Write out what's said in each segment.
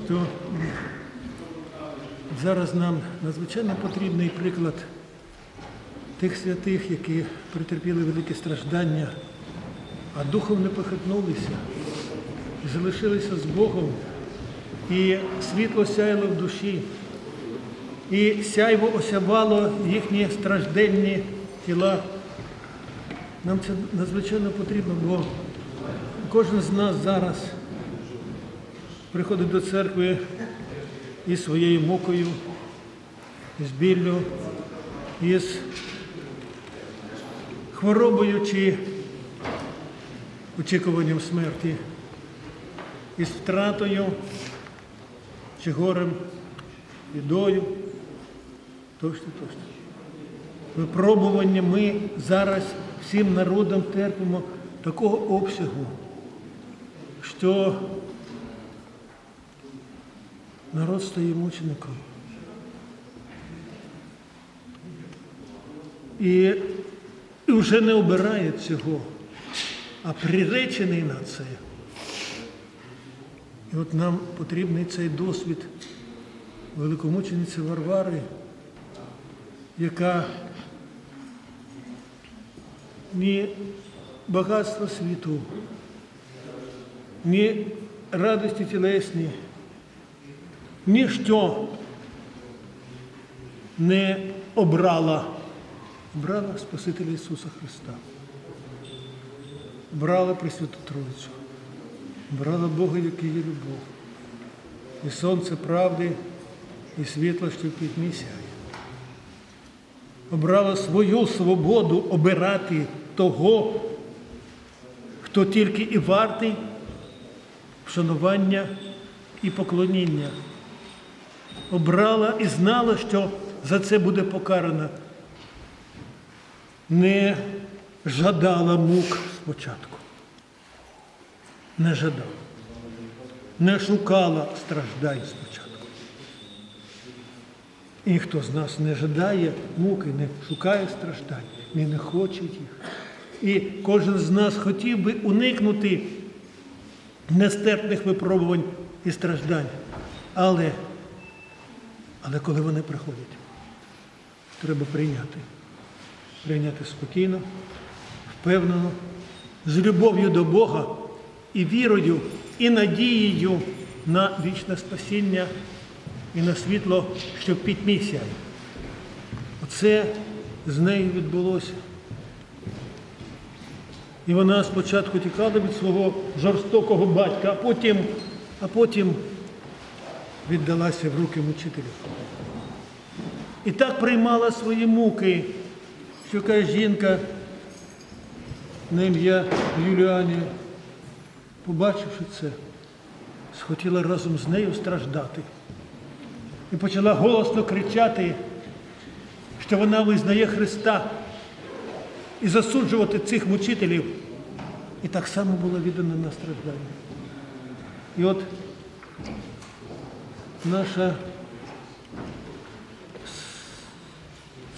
думаю, що зараз нам надзвичайно потрібний приклад тих святих, які претерпіли великі страждання, а духом не похитнулися, залишилися з Богом, і світло сяяло в душі, і сяйво осявало їхні стражденні тіла. Нам це надзвичайно потрібно, бо кожен з нас зараз приходить до церкви із своєю мукою, із біллю, із хворобою чи очікуванням смерті, із втратою чи горем, бідою, тощо, тощо. Випробування ми зараз всім народом терпимо такого обсягу, що народ стає мучеником. І, вже не обирає цього, а приречений на це. І от нам потрібний цей досвід великомучениці Варвари, яка ні багатство світу, ні радості тілесні, ніщо не обрала, обрала Спасителя Ісуса Христа, брала Пресвяту Троїцю, брала Бога, який є любов, і сонце правди, і світло, що в сяє. Обрала свою свободу обирати того, хто тільки і вартий вшанування і поклоніння. Обрала і знала, що за це буде покарана. Не жадала мук спочатку. Не жадала. Не шукала страждань спочатку. Ніхто з нас не жадає муки, не шукає страждань, він не хоче їх. І кожен з нас хотів би уникнути нестерпних випробувань і страждань. Але, але коли вони приходять, треба прийняти. Прийняти спокійно, впевнено, з любов'ю до Бога і вірою, і надією на вічне спасіння і на світло, що в пітьмі. Оце з нею відбулося. І вона спочатку тікала від свого жорстокого батька, а потім, а потім віддалася в руки мучителів. І так приймала свої муки, що якась жінка на ім'я Юліанія, побачивши це, схотіла разом з нею страждати. І почала голосно кричати, що вона визнає Христа і засуджувати цих мучителів. І так само була віддана на страждання. І от наша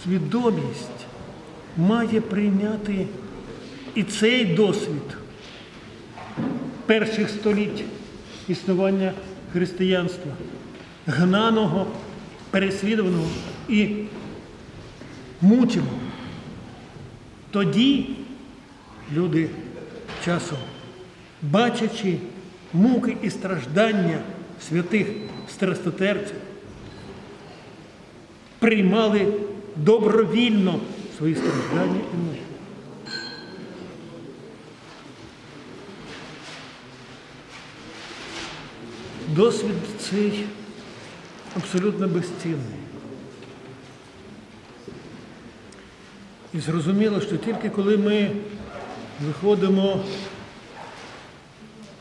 свідомість має прийняти і цей досвід перших століть існування християнства, гнаного, переслідуваного і мученого. Тоді люди часом, бачачи муки і страждання святих страстотерців, приймали добровільно свої страждання і муки. Досвід цей абсолютно безцінний. І зрозуміло, що тільки коли ми виходимо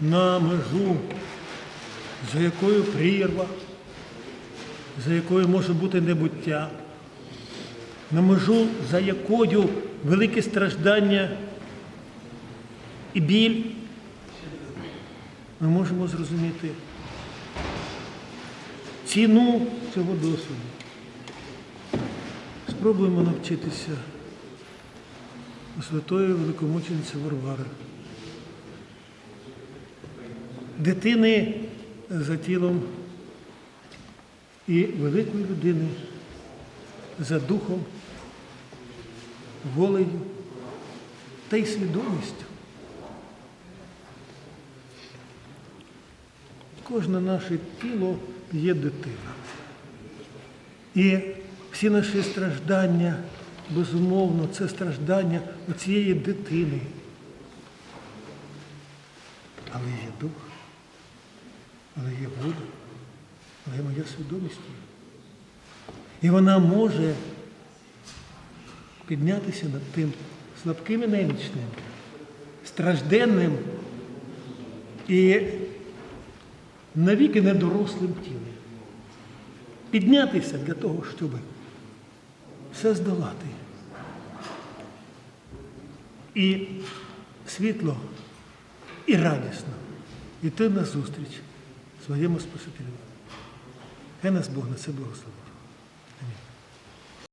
на межу, за якою прірва, за якою може бути небуття, на межу, за якою великі страждання і біль, ми можемо зрозуміти ціну цього досвіду. Спробуємо навчитися святої великомучениці Варвари. Дитини за тілом і великої людини, за духом, волею та й свідомістю. Кожне наше тіло є дитина. І всі наші страждання, безумовно, це страждання цієї дитини. Але є дух, але є воля, але є моя свідомість. І вона може піднятися над тим слабким і немічним, стражденним і навіки недорослим тілом. Піднятися для того, щоб все здолати. І світло, і радісно йти на зустріч своєму Спасителю. Хай нас Бог на це благословить. Амінь.